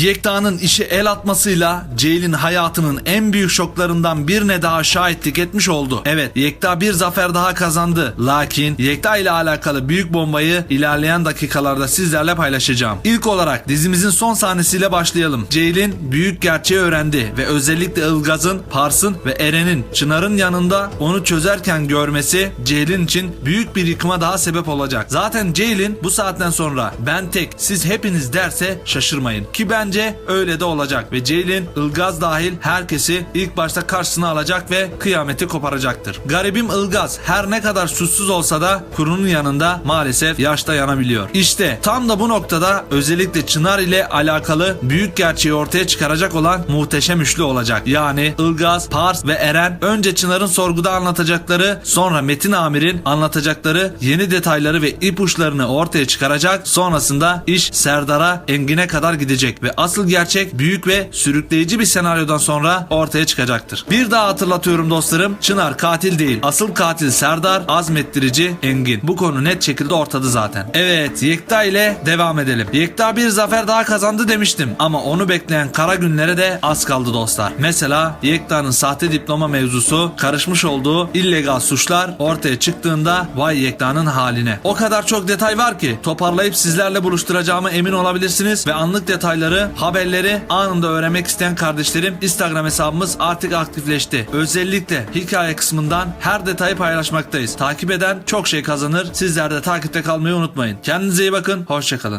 Yekta'nın işe el atmasıyla Ceylin hayatının en büyük şoklarından birine daha şahitlik etmiş oldu. Evet Yekta bir zafer daha kazandı. Lakin Yekta ile alakalı büyük bombayı ilerleyen dakikalarda sizlerle paylaşacağım. İlk olarak dizimizin son sahnesiyle başlayalım. Ceylin büyük gerçeği öğrendi ve özellikle Ilgaz'ın, Pars'ın ve Eren'in Çınar'ın yanında onu çözerken görmesi Ceylin için büyük bir yıkıma daha sebep olacak. Zaten Ceylin bu saatten sonra ben tek siz hepiniz derse şaşırmayın. Ki bence öyle de olacak ve Ceylin Ilgaz dahil herkesi ilk başta karşısına alacak ve kıyameti koparacaktır. Garibim Ilgaz her ne kadar suçsuz olsa da kurunun yanında maalesef yaşta yanabiliyor. İşte tam da bu noktada özellikle Çınar ile alakalı büyük gerçeği ortaya çıkaracak olan muhteşem üçlü olacak. Yani Ilgaz, Pars ve Eren önce Çınar'ın sorguda anlatacakları sonra Metin Amir'in anlatacakları yeni detayları ve ipuçlarını ortaya çıkaracak. Sonrasında iş Serdar'a Engin'e kadar gidecek ve asıl gerçek büyük ve sürükleyici bir senaryodan sonra ortaya çıkacaktır. Bir daha hatırlatıyorum dostlarım. Çınar katil değil. Asıl katil Serdar, azmettirici Engin. Bu konu net şekilde ortada zaten. Evet, Yekta ile devam edelim. Yekta bir zafer daha kazandı demiştim ama onu bekleyen kara günlere de az kaldı dostlar. Mesela Yekta'nın sahte diploma mevzusu, karışmış olduğu illegal suçlar ortaya çıktığında vay Yekta'nın haline. O kadar çok detay var ki toparlayıp sizlerle buluşturacağıma emin olabilirsiniz ve anlık detayları, haberleri anında öğrenmek isteyen kardeşlerim Instagram hesabımız artık aktifleşti. Özellikle hikaye kısmından her detayı paylaşmaktayız. Takip eden çok şey kazanır. Sizler de takipte kalmayı unutmayın. Kendinize iyi bakın. Hoşçakalın.